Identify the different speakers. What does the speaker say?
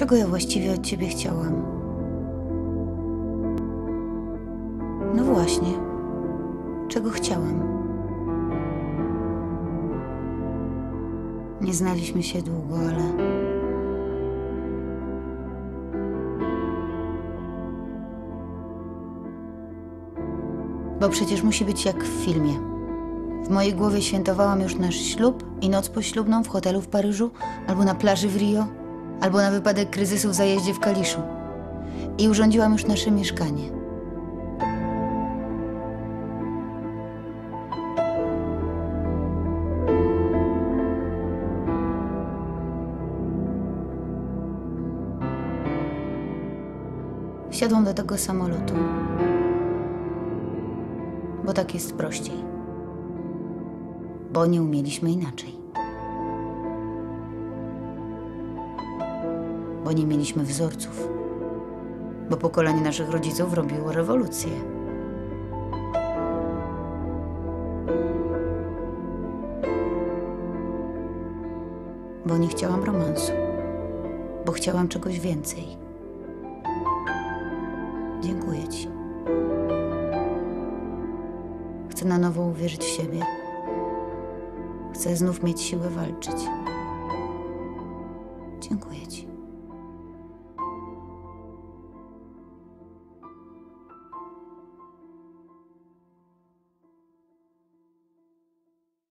Speaker 1: Czego ja właściwie od ciebie chciałam? No właśnie. Czego chciałam? Nie znaliśmy się długo, ale. Bo przecież musi być jak w filmie. W mojej głowie świętowałam już nasz ślub i noc poślubną w hotelu w Paryżu, albo na plaży w Rio, albo na wypadek kryzysu w zajeździe w Kaliszu. I urządziłam już nasze mieszkanie. Wsiadłam do tego samolotu, bo tak jest prościej. Bo nie umieliśmy inaczej. Bo nie mieliśmy wzorców. Bo pokolenie naszych rodziców robiło rewolucję. Bo nie chciałam romansu. Bo chciałam czegoś więcej. Dziękuję ci. Chcę na nowo uwierzyć w siebie. Chcę znów mieć siłę walczyć. Dziękuję ci.